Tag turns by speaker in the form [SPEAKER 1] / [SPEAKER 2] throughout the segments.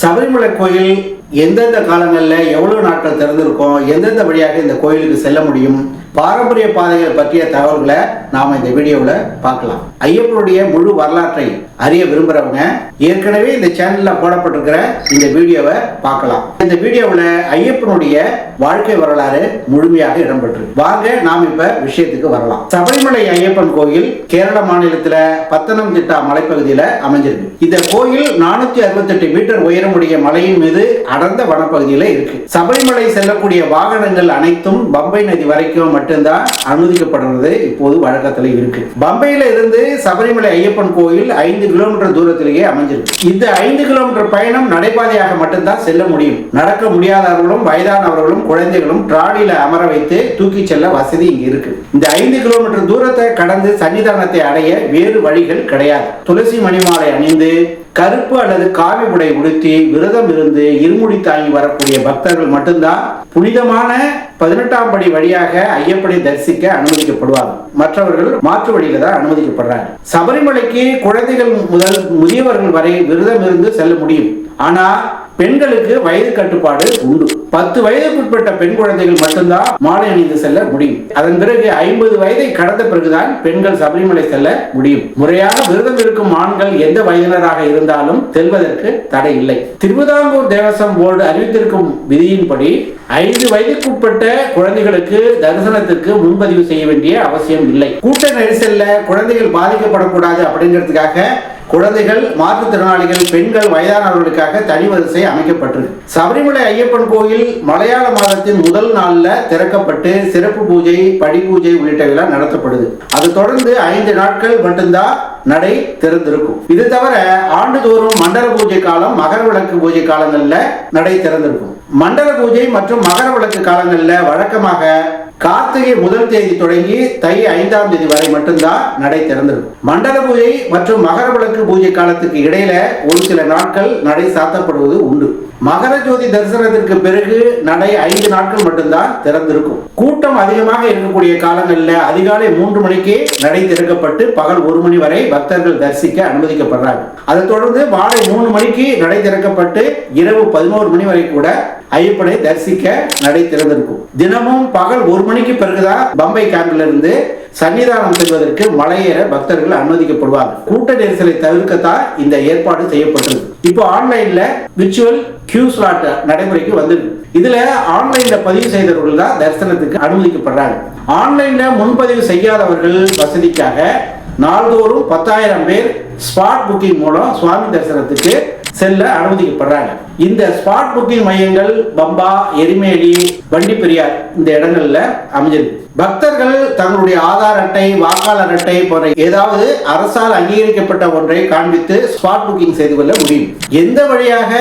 [SPEAKER 1] சபரிமலை கோயில் எந்தெந்த காலங்களில் எவ்வளவு நாட்கள் திறந்திருக்கும் எந்தெந்த வழியாக இந்த கோயிலுக்கு செல்ல முடியும்? பாரம்பரிய பாதைகள் பற்றிய தகவல்களை நாம இந்த வீடியோவில் பார்க்கலாம். ஐயப்பனுடைய முழு வரலாற்றை அறிய விரும்புறவங்க ஏற்கனவே இந்த சேனல்ல போடப்பட்டிருக்கிற இந்த வீடியோவை பார்க்கலாம். இந்த வீடியோவில் ஐயப்பனுடைய வாழ்க்கை வரலாறு முழுமையாக இடம்பெற்றிருக்கு. வாங்க நாம் இப்ப விஷயத்துக்கு வரலாம். சபரிமலை ஐயப்பன் கோயில் கேரள மாநிலத்துல பத்தனம்திட்டா மலைப்பகுதியில அமைஞ்சிருக்கு. இந்த கோயில் நானூத்தி அறுபத்தெட்டு மீட்டர் உயரமுடைய மலையின் மீது அடர்ந்த வனப்பகுதியில இருக்கு. சபரிமலை செல்லக்கூடிய வாகனங்கள் அனைத்தும் பம்பை நதி வரைக்கும் மட்டும்தான் அனுமதிக்கப்படுறது இப்போது வழக்கத்தில் இருக்கு. பம்பையில இருந்து சபரிமலை ஐயப்பன் கோயில் ஐந்து கிலோமீட்டர் தூரத்திலேயே அமைஞ்சிருக்கு. இந்த ஐந்து கிலோமீட்டர் பயணம் நடைபாதையாக மட்டும்தான் செல்ல முடியும். நடக்க முடியாதவர்களும் வயதானவர்களும் குழந்தைகளும் டிராலியில அமர வைத்து தூக்கி செல்ல வசதி இங்கு இருக்கு. இந்த ஐந்து கிலோமீட்டர் தூரத்தை கடந்து சன்னிதானத்தை அடைய வேறு வழிகள் கிடையாது. துளசி மணிமாலை அணிந்து கருப்பு அல்லது காவி உடை உடுத்தி விரதம் இருந்து இருமுடி தாங்கி வரக்கூடிய பக்தர்கள் மட்டும்தான் புனிதமான பதினெட்டாம் படி வழியாக ஐயப்பனை தரிசிக்க அனுமதிக்கப்படுவாங்க மற்றவர்கள் மாற்று வழியில தான் அனுமதிக்கப்படுறாங்க. சபரிமலைக்கு குழந்தைகள் முதல் முதியவர்கள் வரை விரதம் இருந்து செல்ல முடியும். ஆனா பெண்களுக்கு வயது கட்டுப்பாடு உண்டு. பத்து வயதுக்குட்பட்ட பெண் குழந்தைகள் மட்டும்தான் மாலை அணிந்து செல்ல முடியும். அதன் பிறகு ஐம்பது வயதை கடந்த பிறகுதான் பெண்கள் சபரிமலை செல்ல முடியும். முறையாக விரதம் இருக்கும் ஆண்கள் எந்த வயதினராக இருந்தாலும் செல்வதற்கு தடை இல்லை. திருவிதாங்கூர் தேவசம் போர்டு அறிவித்திருக்கும் விதியின்படி ஐந்து வயதுக்குட்பட்ட குழந்தைகளுக்கு தரிசனத்திற்கு முன்பதிவு செய்ய வேண்டிய அவசியம் இல்லை. கூட்ட நெரிசல்ல குழந்தைகள் பாதிக்கப்படக்கூடாது அப்படிங்கிறதுக்காக குழந்தைகள் மாற்றுத்திறனாளிகள் பெண்கள் வயதானவர்களுக்காக தனி வரிசை அமைக்கப்பட்டிருக்கு. சபரிமலை ஐயப்பன் கோயில் மலையாள மாதத்தின் முதல் நாளில் திறக்கப்பட்டு சிறப்பு பூஜை படி பூஜை உள்ளிட்ட விழா நடத்தப்படுது. அது தொடர்ந்து ஐந்து நாட்கள் மட்டும்தான் நடை திறந்திருக்கும். இது தவிர ஆண்டுதோறும் மண்டல பூஜை காலம் மகர விளக்கு பூஜை காலங்களில் நடை திறந்திருக்கும். மண்டல பூஜை மற்றும் மகர விளக்கு காலங்களில் வழக்கமாக கார்த்திகை முதல் தேதி தொடங்கி தை ஐந்தாம் தேதி வரை மட்டும்தான் நடை திறந்திருக்கும். மண்டல பூஜை மற்றும் மகர விளக்கு பூஜை காலத்துக்கு இடையில ஒரு சில நாட்கள் நடை சாத்தப்படுவது உண்டு. மகர ஜோதி தரிசனத்திற்கு பிறகு நடை ஐந்து நாட்கள் மட்டும்தான் திறந்திருக்கும். கூட்டம் அதிகமாக இருக்கக்கூடிய காலங்களில் அதிகாலை மூன்று மணிக்கு நடை திறக்கப்பட்டு பகல் ஒரு மணி வரை பக்தர்கள் தரிசிக்க அனுமதிக்கப்படுறாங்க. அதைத் தொடர்ந்து மாலை மூணு மணிக்கு நடை திறக்கப்பட்டு இரவு பதினோரு மணி வரை கூட ஐயப்பனை தரிசிக்க நடை திறந்திருக்கும். தினமும் பகல் ஒரு மணிக்கு பிறகுதான் பம்பை கேம்பில் இருந்து சன்னிதானம் செல்வதற்கு மலையேற பக்தர்கள் அனுமதிக்கப்படுவாங்க. கூட்ட நெரிசலை தவிர்க்கத்தான் இந்த ஏற்பாடு செய்யப்பட்டது இப்போ ஆன்லைன்ல விர்ச்சுவல் கியூ ஸ்லாட் நடைமுறைக்கு வந்திருக்கு இதுல ஆன்லைன்ல பதிவு செய்தவர்கள் தான் தரிசனத்துக்கு அனுமதிக்கப்படுறாங்க. ஆன்லைன்ல முன்பதிவு செய்யாதவர்கள் வசதிக்காக நாள்தோறும் பத்தாயிரம் பேர் ஸ்பாட் புக்கிங் மூலம் சுவாமி தரிசனத்துக்கு செல்ல அனுமதிக்கப்படுறாங்க. இந்த ஸ்பாட் புக்கிங் மையங்கள் பம்பா எரிமேலி வண்டிப்பெரியார் இந்த இடங்கள்ல அமைஞ்சிருக்கு பக்தர்கள் தங்களுடைய ஆதார் அட்டை வாக்காளர் அட்டை போன்ற ஏதாவது அரசால் அங்கீகரிக்கப்பட்ட ஒன்றை காண்பித்து ஸ்பாட் புக்கிங் செய்து கொள்ள முடியும். எந்த வழியாக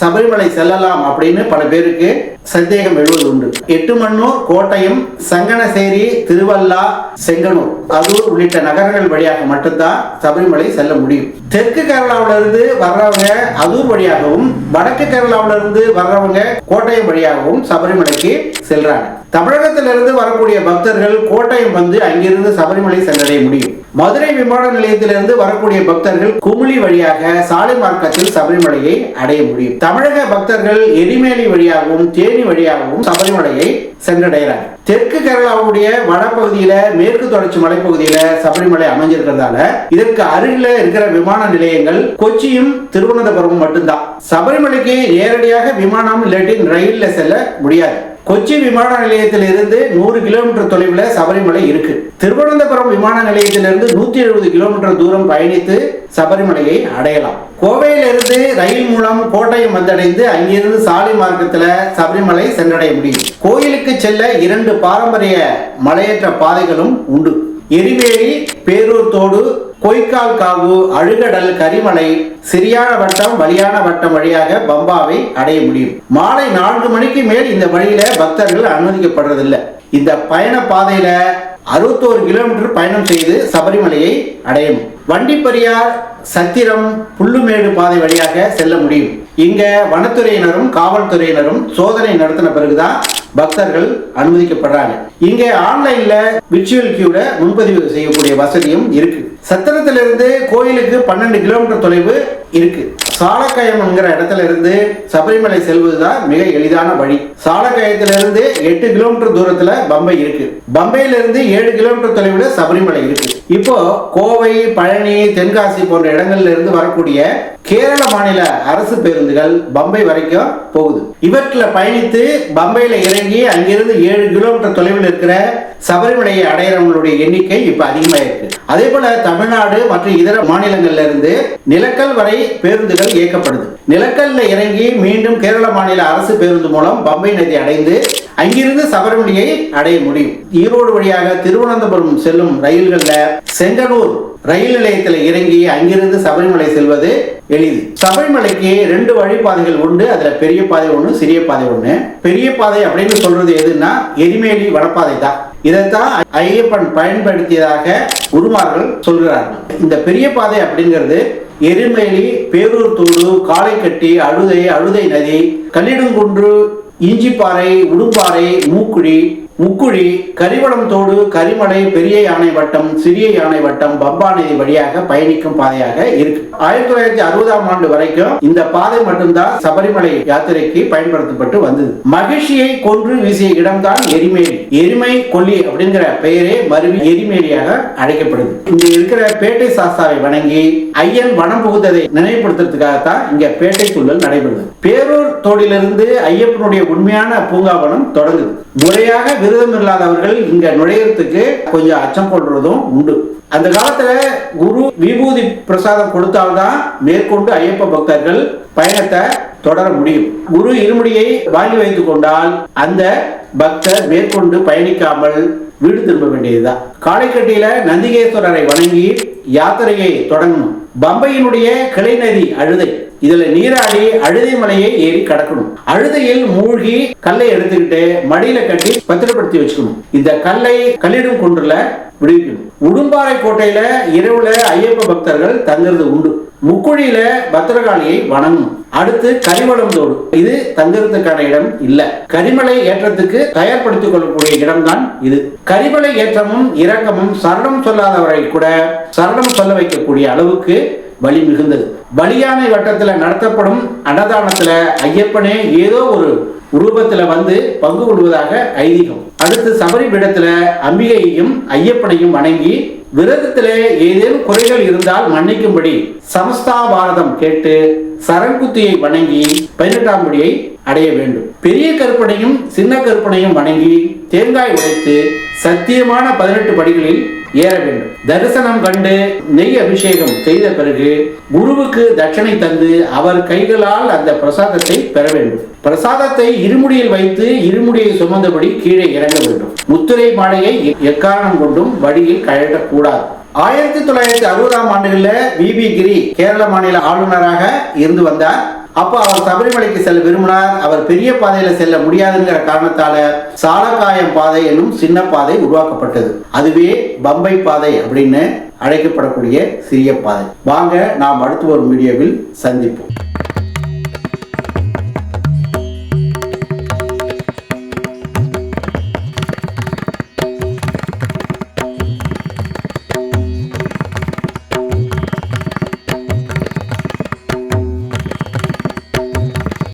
[SPEAKER 1] சபரிமலை செல்லலாம் அப்படின்னு பல பேருக்கு சந்தேகம் எழுவது உண்டு. எட்டுமண்ணூர் கோட்டயம் சங்கனசேரி திருவல்லா செங்கனூர் அதூர் உள்ளிட்ட நகரங்கள் வழியாக மட்டும்தான் சபரிமலை செல்ல முடியும். தெற்கு கேரளாவிலிருந்து வர்றவங்க அதூர் வழியாகவும் வடக்கு கேரளாவில இருந்து வர்றவங்க கோட்டயம் வழியாகவும் சபரிமலைக்கு செல்றாங்க. தமிழகத்திலிருந்து வரக்கூடிய பக்தர்கள் கோட்டயம் வந்து அங்கிருந்து சபரிமலை சென்றடைய முடியும். மதுரை விமான நிலையத்திலிருந்து வரக்கூடிய பக்தர்கள் குமுளி வழியாக சாலை மார்க்கத்தில் சபரிமலையை அடைய முடியும். தமிழக பக்தர்கள் எரிமேலி வழியாகவும் தேனி வழியாகவும் சபரிமலையை சென்றடைகிறாங்க தெற்கு கேரளாவுடைய வடபகுதியில மேற்கு தொடர்ச்சி மலைப்பகுதியில சபரிமலை அமைஞ்சிருக்கிறதால இதற்கு அருகில இருக்கிற விமான நிலையங்கள் கொச்சியும் திருவனந்தபுரமும் மட்டும்தான். சபரிமலைக்கு நேரடியாக விமானம் இல்லாட்டி ரயில்ல செல்ல முடியாது. கொச்சி விமான நிலையத்திலிருந்து நூறு கிலோமீட்டர் தொலைவில் சபரிமலை இருக்கு. திருவனந்தபுரம் விமான நிலையத்திலிருந்து நூத்தி எழுபது கிலோமீட்டர் தூரம் பயணித்து சபரிமலையை அடையலாம். கோவையிலிருந்து ரயில் மூலம் கோட்டையம் வந்தடைந்து அங்கிருந்து சாலை மார்க்கத்தில் சபரிமலை சென்றடைய முடியும். கோயிலுக்கு செல்ல இரண்டு பாரம்பரிய மலையேற்ற பாதைகளும் உண்டு. எரிவேலி பேரூர் தோடு பொய்க்கால் காவு அழுகடல் கரிமலை சிறியான வட்டம் வலியான வட்டம் வழியாக பம்பாவை அடைய முடியும். மாலை நான்கு மணிக்கு மேல் இந்த வழியில பக்தர்கள் அனுமதிக்கப்படுறதில்லை. இந்த பயண பாதையில அறுபத்தோரு கிலோமீட்டர் பயணம் செய்து சபரிமலையை அடையும். வண்டிப்பரியார் சத்திரம் புல்லுமேடு பாதை வழியாக செல்ல முடியும். இங்க வனத்துறையினரும் காவல்துறையினரும் சோதனை நடத்தின பிறகுதான் பக்தர்கள் அனுமதிக்கப்படுறாங்க. இங்க ஆன்லைன்ல விர்ச்சுவல் கியூல முன்பதிவு செய்யக்கூடிய வசதியும் இருக்கு. சத்திரத்திலிருந்து கோயிலுக்கு பன்னெண்டு கிலோமீட்டர் தொலைவு இருக்கு. சாலக்கயம்ங்கிற இடத்துல இருந்து சபரிமலை செல்வதுதான் மிக எளிதான வழி. சாலக்கயத்திலிருந்து எட்டு கிலோமீட்டர் தூரத்துல பம்பை இருக்கு. பம்பையிலிருந்து ஏழு கிலோமீட்டர் தொலைவில் சபரிமலை இருக்கு. இப்போ கோவை பழனி தென்காசி போன்ற இடங்கள்ல இருந்து வரக்கூடிய கேரள மாநில அரசு பேருந்துகள் பம்பை வரைக்கும் போகுது. இவற்றில் பயணித்து பம்பையில இறங்கி அங்கிருந்து ஏழு கிலோமீட்டர் தொலைவில் இருக்கிற சபரிமலையை அடையிறவங்களுடைய எண்ணிக்கை இப்ப அதிகமாயிருக்கு. அதே போல தமிழ்நாடு மற்றும் இதர மாநிலங்கள்ல இருந்து நிலக்கல் வரை பேருந்துகள் இயக்கப்படுது. நிலக்கல்ல இறங்கி மீண்டும் கேரள மாநில அரசு பேருந்து மூலம் பம்பை நதி அடைந்து அங்கிருந்து சபரிமலையை அடைய முடியும். ஈரோடு வழியாக திருவனந்தபுரம் செல்லும் ரயில்களில் செங்கனூர் ரயில் நிலையத்தில் இறங்கி அங்கிருந்து சபரிமலை செல்வது எளிது. சபரிமலைக்கு ரெண்டு வழிபாதைகள் உண்டு. அதுல பெரிய பாதை ஒன்று சிறிய பாதை ஒன்று பெரிய பாதை அப்படின்னு சொல்றது எதுன்னா எரிமேலி வனப்பாதை தான். இதைத்தான் ஐயப்பன் பயன்படுத்தியதாக குருமார்கள் சொல்கிறார்கள். இந்த பெரிய பாதை அப்படிங்கிறது எரிமேலி பேரூர் தூடு காளைக்கட்டி அழுதை அழுதை நதி கல்லிடுங்குன்று இஞ்சிப்பாறை உடுப்பாறை மூக்குழி முக்குழி கரிவளம் தோடு கரிமலை பெரிய யானை வட்டம் சிறிய யானை வட்டம் பம்பா நதி வழியாக பயணிக்கும் பாதையாக இருக்கு. ஆயிரத்தி தொள்ளாயிரத்தி அறுபதாம் ஆண்டு வரைக்கும் இந்த பாதை மட்டும்தான் சபரிமலை யாத்திரைக்கு பயன்படுத்தப்பட்டு வந்தது. மகிழ்ச்சியை கொன்று வீசிய இடம்தான் எரிமேலி. எரிமை கொல்லி அப்படிங்கிற பெயரே மருவி எரிமேலியாக அழைக்கப்படுது. இங்க இருக்கிற பேட்டை சாஸ்தாவை வணங்கி ஐயன் வனம் புகுந்ததை நினைவுபடுத்துறதுக்காகத்தான் இங்க பேட்டை சூழல் நடைபெறுது. பேரூர் தோடிலிருந்து ஐயப்பனுடைய உண்மையான பூங்காவனம் தொடங்குது. முறையாக விரதம் இல்லாதவர்கள் இங்க நுழையறதுக்கு கொஞ்சம் அச்சம் கொள்றதும் உண்டு. அந்த காலத்துல குரு விபூதி பிரசாதம் கொடுத்தால்தான் மேற்கொண்டு ஐயப்ப பக்தர்கள் பயணத்தை தொடர முடியும். குரு இருமுடியை வாங்கி வைத்து கொண்டால் அந்த பக்தர் மேற்கொண்டு பயணிக்காமல் வீடு திரும்ப வேண்டியதுதான். காளைக்கட்டியில நந்திகேஸ்வரரை வணங்கி யாத்திரையை தொடங்கணும். பம்பையினுடைய கிளை நதி அழுதை. இதுல நீராடி அழுதை மலையை ஏறி கடக்கணும். அழுதையில் மூழ்கி கல்லை எடுத்துக்கிட்டு மடியில கட்டி பத்திரப்படுத்தி வச்சுக்கணும். இந்த கல்லை கல்லிடும் குன்றுல விடுவிக்கணும். உடும்பாறை கோட்டையில இரவுல ஐயப்ப பக்தர்கள் தங்குறது உண்டு. முக்குழியில பத்திரகாளியை வணங்கும் அடுத்து கரிமலம் தோடு. இது தங்குறதுக்கான இடம் இல்ல. கரிமலை ஏற்றத்துக்கு தயார்படுத்திக் கொள்ளக்கூடிய இடம்தான் இது. கரிமலை ஏற்றமும் இறக்கமும் சரணம் சொல்லாதவரை கூட சரணம் சொல்ல வைக்கக்கூடிய அளவுக்கு வலி மிகுந்தது. பலியானை வட்டத்துல நடத்தப்படும் அன்னதானத்துல ஐயப்பனே ஏதோ ஒரு ரூபத்துல வந்து பங்கு கொள்வதாக ஐதீகம். அடுத்து சபரி பீடத்துல அம்பிகையையும் ஐயப்பனையும் வணங்கி விரதத்திலே ஏதேனும் குறைகள் இருந்தால் மன்னிக்கும்படி சமஸ்தாபாரதம் கேட்டு சரண்குத்தியை வணங்கி பதினெட்டாம் படியை அடைய வேண்டும். பெரிய கற்பனையும் சின்ன கற்பனையும் வணங்கி தேங்காய் உடைத்து சத்தியமான பதினெட்டு படிகளில் ஏற வேண்டும். தரிசனம் கண்டு நெய் அபிஷேகம் செய்த பிறகு குருவுக்கு தட்சணை தந்து அவர் கைகளால் அந்த பிரசாதத்தை பெற வேண்டும். பிரசாதத்தை இருமுடியில் வைத்து இருமுடியை சுமந்தபடி கீழே இறங்க வேண்டும். முத்திரை மாலையை எக்காரணம் கொண்டும் வழியில் கழட்டக்கூடாது. ஆயிரத்தி தொள்ளாயிரத்தி அறுபதாம் ஆண்டுகளில் பிபி கிரி கேரள மாநில ஆளுநராக இருந்து வந்தார். அப்போ அவர் சபரிமலைக்கு செல்ல விரும்பினார். அவர் பெரிய பாதையில செல்ல முடியாதுங்கிற காரணத்தால சாலக்காயம் பாதை என்னும் சின்ன பாதை உருவாக்கப்பட்டது. அதுவே பம்பை பாதை அப்படின்னு அழைக்கப்படக்கூடிய சிறிய பாதை. வாங்க நாம் அடுத்து ஒரு வீடியோவில் சந்திப்போம்.